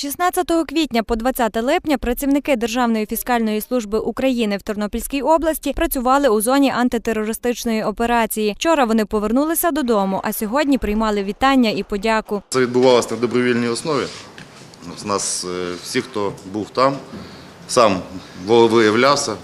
З 16 квітня по 20 липня працівники Державної фіскальної служби України в Тернопільській області працювали у зоні антитерористичної операції. Вчора вони повернулися додому, а сьогодні приймали вітання і подяку. Це відбувалося на добровільній основі. З нас е, всі, хто був там, сам виявлявся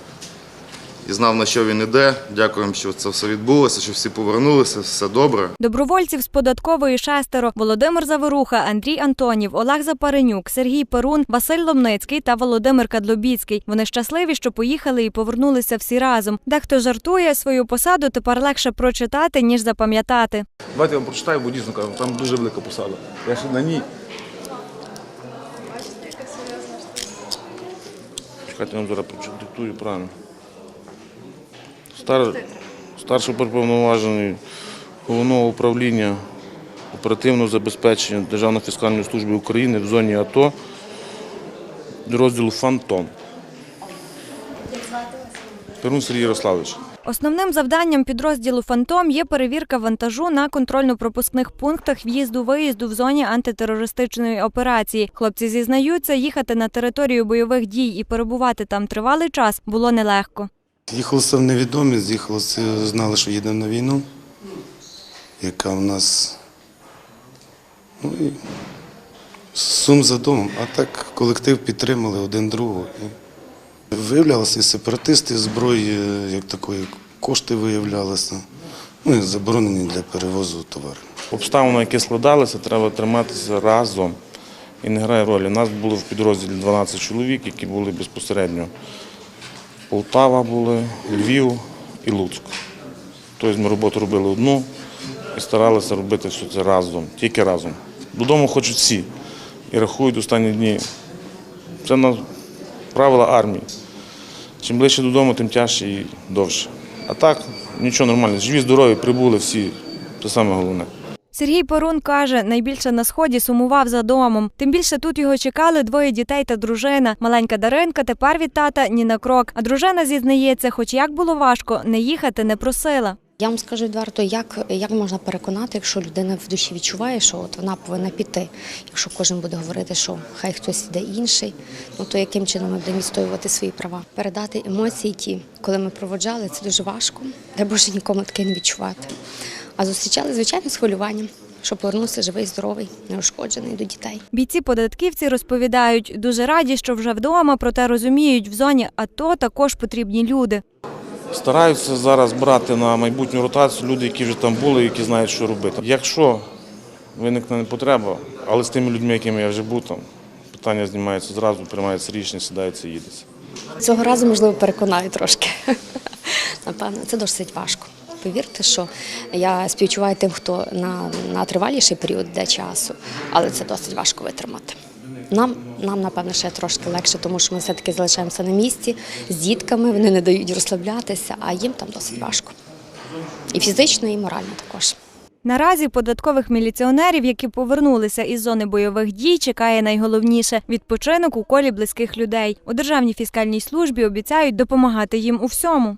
і знав, на що він іде. Дякуємо, що це все відбулося, що всі повернулися, все добре. Добровольців з податкової шестеро Володимир Заворуха, Андрій Антонів, Олег Запаренюк, Сергій Перун, Василь Ломницький та Володимир Кадлобіцький. Вони щасливі, що поїхали і повернулися всі разом. Дехто жартує свою посаду тепер легше прочитати ніж запам'ятати. Давайте я вам прочитаю, бо дійсно кажу, там дуже велика посада. Я ще на ній. Чекайте, я вам зараз продиктую правильно. Стар... Старший уповноважений головного управління оперативного забезпечення Державної фіскальної служби України в зоні АТО розділу Фантом. Перун Сергій Ярославович. Основним завданням підрозділу Фантом є перевірка вантажу на контрольно-пропускних пунктах в'їзду-виїзду в зоні антитерористичної операції. Хлопці зізнаються, їхати на територію бойових дій і перебувати там тривалий час було нелегко. Їхалося в невідомість, їхалося, знали, що їдемо на війну, яка в нас ну, і сум за домом. А так колектив підтримали один другого. І виявлялися і сепаратисти зброї, як такої, кошти виявлялися, ну і заборонені для перевозу товарів. Обставини, які складалися, треба триматися разом. І не грає ролі. У нас було в підрозділі 12 чоловік, які були безпосередньо. Полтава були, Львів і Луцьк. Тобто ми роботу робили одну і старалися робити все це разом, тільки разом. Додому хочуть всі і рахують останні дні. Це на правила армії. Чим ближче додому, тим тяжче і довше. А так, нічого нормально. Живі, здорові, прибули всі. Це саме головне. Сергій Перун каже, найбільше на сході сумував за домом. Тим більше тут його чекали двоє дітей та дружина. Маленька Даринка тепер від тата ні на крок. А дружина зізнається, хоч як було важко, не їхати не просила. Я вам скажу відверто, як, як можна переконати, якщо людина в душі відчуває, що от вона повинна піти. Якщо кожен буде говорити, що хай хтось іде інший, ну то яким чином ми будемо відстоювати свої права? Передати емоції ті, коли ми проводжали, це дуже важко. Дай Боже нікому таке не відчувати. А зустрічали, звичайно, з хвилюванням, що повернувся живий, здоровий, неушкоджений до дітей. Бійці податківці розповідають, дуже раді, що вже вдома, проте розуміють, в зоні АТО також потрібні люди. Стараються зараз брати на майбутню ротацію люди, які вже там були, які знають, що робити. Якщо виникне потреба, але з тими людьми, якими я вже був там, питання знімається зразу, приймається рішення, сідається, їдеться. Цього разу, можливо, переконаю трошки. Напевно, це досить важко. Повірте, що я співчуваю тим, хто на, на триваліший період йде часу, але це досить важко витримати. Нам, нам, напевно, ще трошки легше, тому що ми все-таки залишаємося на місці з дітками, вони не дають розслаблятися, а їм там досить важко. І фізично, і морально також. Наразі податкових міліціонерів, які повернулися із зони бойових дій, чекає найголовніше відпочинок у колі близьких людей. У державній фіскальній службі обіцяють допомагати їм у всьому.